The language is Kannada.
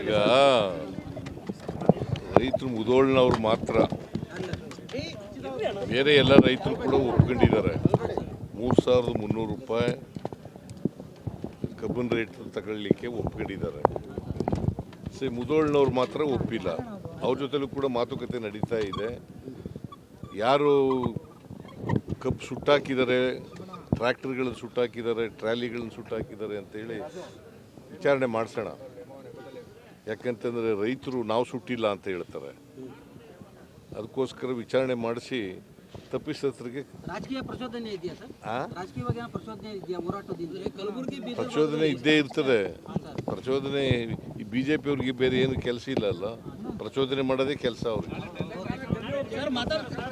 ಈಗ ರೈತರು ಮುದೋಳ್ನವ್ರು ಮಾತ್ರ. ಬೇರೆ ಎಲ್ಲ ರೈತರು ಕೂಡ ಒಪ್ಕೊಂಡಿದ್ದಾರೆ. ಮೂರು ಸಾವಿರದ ಮುನ್ನೂರು ರೂಪಾಯಿ ಕಬ್ಬಿನ ರೇಟ್ ತಗೊಳ್ಳಿಕ್ಕೆ ಒಪ್ಕೊಂಡಿದ್ದಾರೆ. ಸರಿ ಮುದೋಳ್ನವ್ರು ಮಾತ್ರ ಒಪ್ಪಿಲ್ಲ. ಅವ್ರ ಜೊತೆಲೂ ಕೂಡ ಮಾತುಕತೆ ನಡೀತಾ ಇದೆ. ಯಾರು ಕಬ್ಬು ಸುಟ್ಟಾಕಿದ್ದಾರೆ ಟ್ರ್ಯಾಕ್ಟರ್ಗಳನ್ನು ಸುಟ್ಟಾಕಿದ್ದಾರೆ ಟ್ರ್ಯಾಲಿಗಳನ್ನು ಸುಟ್ಟಾಕಿದ್ದಾರೆ ಅಂತೇಳಿ ವಿಚಾರಣೆ ಮಾಡಿಸೋಣ. ಯಾಕಂತಂದರೆ ರೈತರು ನಾವು ಸುಟ್ಟಿಲ್ಲ ಅಂತ ಹೇಳ್ತಾರೆ. ಅದಕ್ಕೋಸ್ಕರ ವಿಚಾರಣೆ ಮಾಡಿಸಿ ತಪ್ಪಿಸತ್ರಿಗೆ ರಾಜಕೀಯ ಪ್ರಚೋದನೆ ಇದ್ದೇ ಇರ್ತದೆ. ಪ್ರಚೋದನೆ ಈ ಬಿ ಜೆ ಪಿಯವ್ರಿಗೆ ಬೇರೆ ಏನು ಕೆಲಸ ಇಲ್ಲ ಅಲ್ಲ. ಪ್ರಚೋದನೆ ಮಾಡೋದೇ ಕೆಲಸ ಅವ್ರಿಗೆ. ಸರ್ ಮಾತಾಡ್ತಾರೆ